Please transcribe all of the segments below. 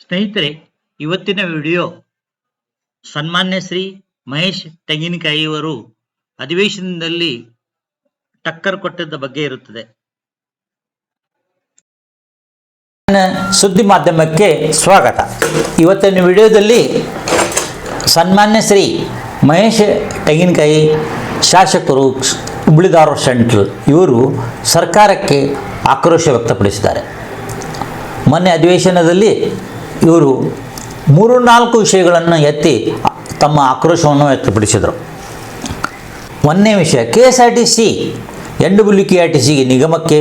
ಸ್ನೇಹಿತರೆ, ಇವತ್ತಿನ ವಿಡಿಯೋ ಸನ್ಮಾನ್ಯ ಶ್ರೀ ಮಹೇಶ್ ತೆಂಗಿನಕಾಯಿಯವರು ಅಧಿವೇಶನದಲ್ಲಿ ಟಕ್ಕರ್ ಕೊಟ್ಟದ ಬಗ್ಗೆ ಇರುತ್ತದೆ. ಸುದ್ದಿ ಮಾಧ್ಯಮಕ್ಕೆ ಸ್ವಾಗತ. ಇವತ್ತಿನ ವಿಡಿಯೋದಲ್ಲಿ ಸನ್ಮಾನ್ಯ ಶ್ರೀ ಮಹೇಶ್ ತೆಂಗಿನಕಾಯಿ ಶಾಸಕರು ಹುಬ್ಳಿದಾರ ಸೆಂಟ್ರಲ್ ಇವರು ಸರ್ಕಾರಕ್ಕೆ ಆಕ್ರೋಶ ವ್ಯಕ್ತಪಡಿಸಿದ್ದಾರೆ. ಮೊನ್ನೆ ಅಧಿವೇಶನದಲ್ಲಿ ಇವರು ಮೂರು ನಾಲ್ಕು ವಿಷಯಗಳನ್ನು ಎತ್ತಿ ತಮ್ಮ ಆಕ್ರೋಶವನ್ನು ವ್ಯಕ್ತಪಡಿಸಿದರು. ಒಂದನೇ ವಿಷಯ K S R T C N W K R T ಸಿಗೆ ನಿಗಮಕ್ಕೆ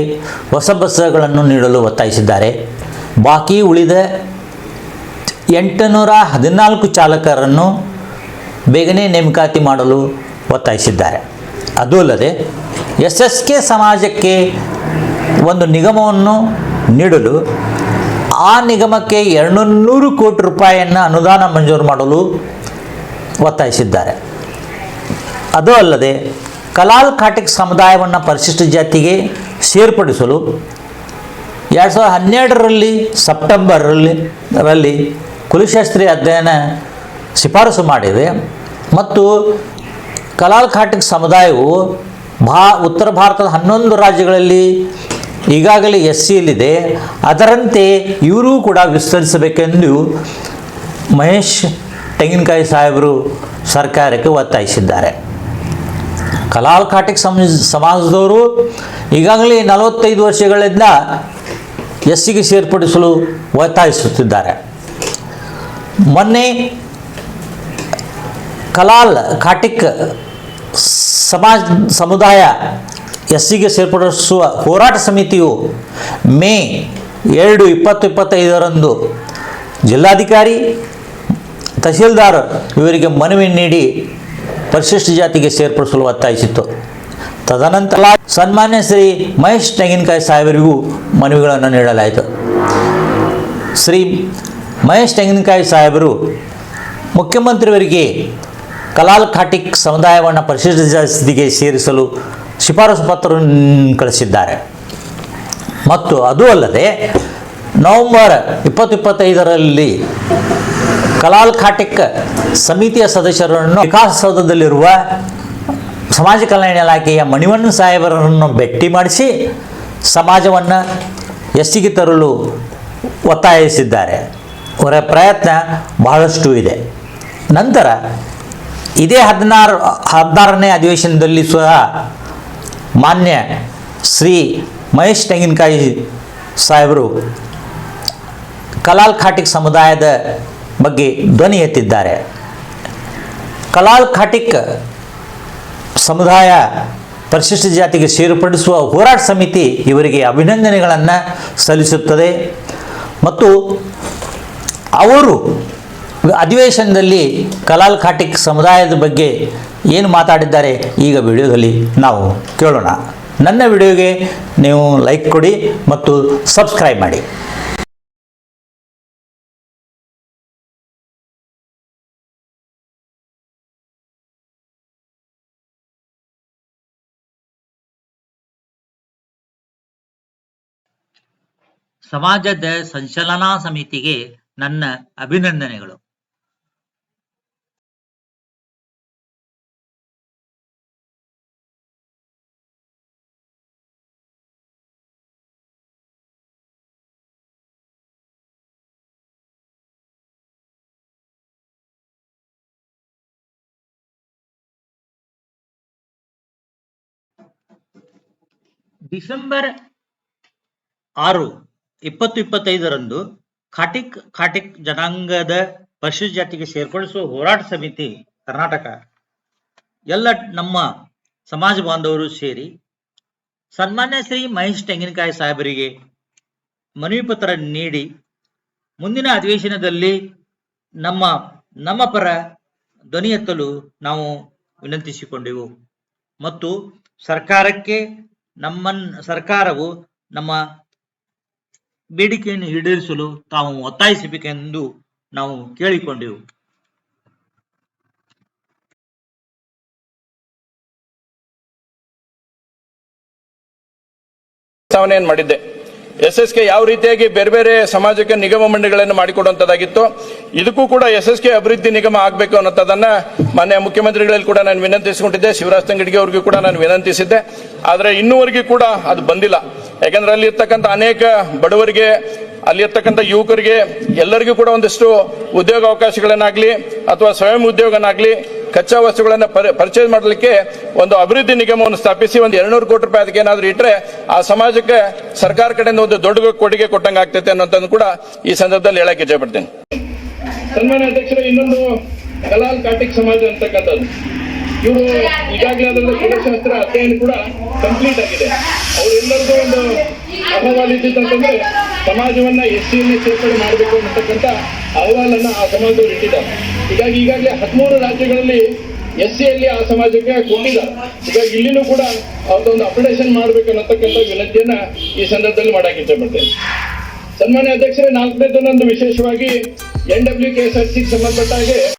ಹೊಸ ಬಸ್ಸುಗಳನ್ನು ನೀಡಲು ಒತ್ತಾಯಿಸಿದ್ದಾರೆ. ಬಾಕಿ ಉಳಿದ ಎಂಟುನೂರ ಹದಿನಾಲ್ಕು ಚಾಲಕರನ್ನು ಬೇಗನೆ ನೇಮಕಾತಿ ಮಾಡಲು ಒತ್ತಾಯಿಸಿದ್ದಾರೆ. ಅದೂ ಅಲ್ಲದೆ, ಎಸ್ ಎಸ್ ಕೆ ಸಮಾಜಕ್ಕೆ ಒಂದು ನಿಗಮವನ್ನು ನೀಡಲು ಆ ನಿಗಮಕ್ಕೆ ಎರಡುನೂರು ಕೋಟಿ ರೂಪಾಯಿಯನ್ನು ಅನುದಾನ ಮಂಜೂರು ಮಾಡಲು ಒತ್ತಾಯಿಸಿದ್ದಾರೆ. ಅದು ಅಲ್ಲದೆ ಕಲಾಲ್ ಖಾಟಿಕ್ ಸಮುದಾಯವನ್ನು ಪರಿಶಿಷ್ಟ ಜಾತಿಗೆ ಸೇರ್ಪಡಿಸಲು ಎರಡು ಸಾವಿರದ ಹನ್ನೆರಡರಲ್ಲಿ ಸೆಪ್ಟೆಂಬರಲ್ಲಿ ರಲ್ಲಿ ಕುಲಶಾಸ್ತ್ರಿ ಅಧ್ಯಯನ ಶಿಫಾರಸು ಮಾಡಿದೆ. ಮತ್ತು ಕಲಾಲ್ ಖಾಟಿಕ್ ಸಮುದಾಯವು ಭಾ, ಉತ್ತರ ಭಾರತದ ಹನ್ನೊಂದು ರಾಜ್ಯಗಳಲ್ಲಿ ಈಗಾಗಲೇ ಎಸ್ ಸಿಯಲ್ಲಿದೆ ಅದರಂತೆ ಇವರೂ ಕೂಡ ವಿಸ್ತರಿಸಬೇಕೆಂದು ಮಹೇಶ್ ತೆಂಗಿನಕಾಯಿ ಸಾಹೇಬರು ಸರ್ಕಾರಕ್ಕೆ ಒತ್ತಾಯಿಸಿದ್ದಾರೆ. ಕಲಾಲ್ ಕಾಟಿಕ್ ಸಮ, ಸಮಾಜದವರು ಈಗಾಗಲೇ ನಲವತ್ತೈದು ವರ್ಷಗಳಿಂದ ಎಸ್ಸಿಗೆ ಸೇರ್ಪಡಿಸಲು ಒತ್ತಾಯಿಸುತ್ತಿದ್ದಾರೆ. ಮೊನ್ನೆ ಕಲಾಲ್, ಕಾಟಿಕ್ ಸಮಾಜ, ಸಮುದಾಯ ಎಸ್ಸಿಗೆ ಸೇರ್ಪಡಿಸುವ ಹೋರಾಟ ಸಮಿತಿಯು ಮೇ ಎರಡು ಇಪ್ಪತ್ತು ಇಪ್ಪತ್ತೈದರಂದು ಜಿಲ್ಲಾಧಿಕಾರಿ, ತಹಸೀಲ್ದಾರ್ ಇವರಿಗೆ ಮನವಿ ನೀಡಿ ಪರಿಶಿಷ್ಟ ಜಾತಿಗೆ ಸೇರ್ಪಡಿಸಲು ಒತ್ತಾಯಿಸಿತ್ತು. ತದನಂತರ ಸನ್ಮಾನ್ಯ ಶ್ರೀ ಮಹೇಶ್ ತೆಂಗಿನಕಾಯಿ ಸಾಹೇಬರಿಗೂ ಮನವಿಗಳನ್ನು ನೀಡಲಾಯಿತು. ಶ್ರೀ ಮಹೇಶ್ ತೆಂಗಿನಕಾಯಿ ಸಾಹೇಬರು ಮುಖ್ಯಮಂತ್ರಿಯವರಿಗೆ ಕಲಾಲ್ ಖಾಟಿಕ್ ಸಮುದಾಯವನ್ನು ಪರಿಶಿಷ್ಟ ಜಾತಿಗೆ ಸೇರಿಸಲು ಶಿಫಾರಸು ಪತ್ರ ಕಳಿಸಿದ್ದಾರೆ. ಮತ್ತು ಅದು ಅಲ್ಲದೆ, ನವೆಂಬರ್ ಇಪ್ಪತ್ತು ಇಪ್ಪತ್ತೈದರಲ್ಲಿ ಕಲಾಲ್ ಖಾಟಿಕ್ ಸಮಿತಿಯ ಸದಸ್ಯರನ್ನು ವಿಕಾಸಸೌಧದಲ್ಲಿರುವ ಸಮಾಜ ಕಲ್ಯಾಣ ಇಲಾಖೆಯ ಮಣಿವಣ್ಣ ಸಾಹೇಬರನ್ನು ಭೇಟಿ ಮಾಡಿಸಿ ಸಮಾಜವನ್ನು ಎಸ್ಸಿಗೆ ತರಲು ಒತ್ತಾಯಿಸಿದ್ದಾರೆ. ಅವರ ಪ್ರಯತ್ನ ಬಹಳಷ್ಟು ಇದೆ. ನಂತರ ಇದೇ ಹದಿನಾರು, ಹದಿನಾರನೇ ಅಧಿವೇಶನದಲ್ಲಿ ಸಹ ಮಾನ್ಯ ಶ್ರೀ ಮಹೇಶ್ ತೆಂಗಿನಕಾಯಿ ಸಾಹೇಬರು ಕಲಾಲ್ ಖಾಟಿಕ್ ಸಮುದಾಯದ ಬಗ್ಗೆ ಧ್ವನಿ ಎತ್ತಿದ್ದಾರೆ. ಕಲಾಲ್ ಖಾಟಿಕ್ ಸಮುದಾಯ ಪರಿಶಿಷ್ಟ ಜಾತಿಗೆ ಸೇರ್ಪಡಿಸುವ ಹೋರಾಟ ಸಮಿತಿ ಇವರಿಗೆ ಅಭಿನಂದನೆಗಳನ್ನು ಸಲ್ಲಿಸುತ್ತದೆ. ಮತ್ತು ಅವರು ಅಧಿವೇಶನದಲ್ಲಿ ಕಲಾಲ್ ಖಾಟಿಕ್ ಸಮುದಾಯದ ಬಗ್ಗೆ ಏನು ಮಾತಾಡಿದ್ದಾರೆ ಈಗ ವಿಡಿಯೋದಲ್ಲಿ ನಾವು ಕೇಳೋಣ. ನನ್ನ ವಿಡಿಯೋಗೆ ನೀವು ಲೈಕ್ ಕೊಡಿ ಮತ್ತು ಸಬ್ಸ್ಕ್ರೈಬ್ ಮಾಡಿ. ಸಮಾಜದ ಸಂಚಲನಾ ಸಮಿತಿಗೆ ನನ್ನ ಅಭಿನಂದನೆಗಳು. ಡಿಸೆಂಬರ್ ಆರು, ಇಪ್ಪತ್ತು ಇಪ್ಪತ್ತೈದರಂದು ಖಾಟಿಕ್ ಖಾಟಿಕ್ ಜನಾಂಗದ ಪರಿಶಿಷ್ಟ ಜಾತಿಗೆ ಸೇರ್ಪಡಿಸುವ ಹೋರಾಟ ಸಮಿತಿ ಕರ್ನಾಟಕ, ಎಲ್ಲ ನಮ್ಮ ಸಮಾಜ ಬಾಂಧವರು ಸೇರಿ ಸನ್ಮಾನ್ಯ ಶ್ರೀ ಮಹೇಶ್ ತೆಂಗಿನಕಾಯಿ ಸಾಹೇಬರಿಗೆ ಮನವಿ ಪತ್ರ ನೀಡಿ ಮುಂದಿನ ಅಧಿವೇಶನದಲ್ಲಿ ನಮ್ಮ ನಮ್ಮ ಪರ ಧ್ವನಿ ಎತ್ತಲು ನಾವು ವಿನಂತಿಸಿಕೊಂಡೆವು. ಮತ್ತು ಸರ್ಕಾರಕ್ಕೆ ನಮ್ಮನ್ ಸರ್ಕಾರವು ನಮ್ಮ ಬೇಡಿಕೆಯನ್ನು ಈಡೇರಿಸಲು ತಾವು ಒತ್ತಾಯಿಸಬೇಕೆಂದು ನಾವು ಕೇಳಿಕೊಂಡೆವು. ಏನ್ ಮಾಡಿದ್ದೆ? ಎಸ್ ಎಸ್ ಕೆ ಯಾವ ರೀತಿಯಾಗಿ ಬೇರೆ ಬೇರೆ ಸಮಾಜಕ್ಕೆ ನಿಗಮ ಮಂಡಳಿಗಳನ್ನು ಮಾಡಿಕೊಡುವಂತದ್ದಾಗಿತ್ತು, ಇದಕ್ಕೂ ಕೂಡ ಎಸ್ ಎಸ್ ಕೆ ಅಭಿವೃದ್ಧಿ ನಿಗಮ ಆಗಬೇಕು ಅನ್ನೋದನ್ನ ಮಾನ್ಯ ಮುಖ್ಯಮಂತ್ರಿಗಳಲ್ಲಿ ಕೂಡ ನಾನು ವಿನಂತಿಸಿಕೊಂಡಿದ್ದೆ, ಶಿವರಾಜ್ ತಂಗಡಿಗೆ ಅವ್ರಿಗೂ ಕೂಡ ನಾನು ವಿನಂತಿಸಿದ್ದೆ. ಆದರೆ ಇನ್ನೂವರೆಗೂ ಕೂಡ ಅದು ಬಂದಿಲ್ಲ. ಯಾಕಂದ್ರೆ ಅಲ್ಲಿ ಇರ್ತಕ್ಕಂಥ ಅನೇಕ ಬಡವರಿಗೆ, ಅಲ್ಲಿರ್ತಕ್ಕಂಥ ಯುವಕರಿಗೆ ಎಲ್ಲರಿಗೂ ಕೂಡ ಒಂದಿಷ್ಟು ಉದ್ಯೋಗ ಅವಕಾಶಗಳನ್ನಾಗ್ಲಿ ಅಥವಾ ಸ್ವಯಂ ಉದ್ಯೋಗನಾಗ್ಲಿ ಕಚ್ಚಾ ವಸ್ತುಗಳನ್ನು ಪರ್ಚೇಸ್ ಮಾಡಲಿಕ್ಕೆ ಒಂದು ಅಭಿವೃದ್ಧಿ ನಿಗಮವನ್ನು ಸ್ಥಾಪಿಸಿ ಒಂದು ಎರಡ್ನೂರು ಕೋಟಿ ರೂಪಾಯಿ ಅದಕ್ಕೆ ಏನಾದರೂ ಇಟ್ಟರೆ ಆ ಸಮಾಜಕ್ಕೆ ಸರ್ಕಾರ ಕಡೆಯಿಂದ ಒಂದು ದೊಡ್ಡ ಕೊಡುಗೆ ಕೊಟ್ಟಂಗೆ ಆಗ್ತೈತೆ ಅನ್ನೋದನ್ನು ಕೂಡ ಈ ಸಂದರ್ಭದಲ್ಲಿ ಹೇಳಕ್ಕೆ ಇಚ್ಛೆಪಡ್ತೇನೆ. ಸನ್ಮಾನ್ಯ ಅಧ್ಯಕ್ಷರ, ಇನ್ನೊಂದು ಕಲಾಲ್ ಕಾಟಿಕ್ ಸಮಾಜ ಅಂತಕ್ಕಂಥದ್ದು. ಇವರು ಈಗಾಗಲೇ ಅದರಲ್ಲಿ ಕುಲಶಾಸ್ತ್ರ ಅಧ್ಯಯನ ಕೂಡ ಕಂಪ್ಲೀಟ್ ಆಗಿದೆ. ಅವರೆಲ್ಲರಿಗೂ ಒಂದು ಅಹವಾಲು ಇದ್ದಿದ್ದಂತಂದ್ರೆ ಸಮಾಜವನ್ನ ಎಸ್ ಟಿಯಲ್ಲಿ ಸೇರ್ಪಡೆ ಮಾಡಬೇಕು ಅನ್ನತಕ್ಕಂಥ ಅಹವಾಲನ್ನ ಆ ಸಮಾಜದವರು ಇಟ್ಟಿದ್ದಾರೆ. ಹೀಗಾಗಿ ಈಗಾಗಲೇ ಹದಿಮೂರು ರಾಜ್ಯಗಳಲ್ಲಿ ಎಸ್ ಸಿಯಲ್ಲಿ ಆ ಸಮಾಜಕ್ಕೆ ಕೊಟ್ಟಿಲ್ಲ ಹೀಗಾಗಿ ಇಲ್ಲಿನೂ ಕೂಡ ಅವ್ರದ್ದೊಂದು ಅಪ್ಡೇಷನ್ ಮಾಡ್ಬೇಕು ಅನ್ನತಕ್ಕಂಥ ವಿನಂತಿಯನ್ನ ಈ ಸಂದರ್ಭದಲ್ಲಿ ಮಾಡಕ್ಕೆ ಇಷ್ಟಪಡ್ತೇನೆ. ಸನ್ಮಾನ್ಯ ಅಧ್ಯಕ್ಷರೇ ನಾಲ್ಕನೇದನ್ನೊಂದು ವಿಶೇಷವಾಗಿ N W K S R C ಸಂಬಂಧಪಟ್ಟ ಹಾಗೆ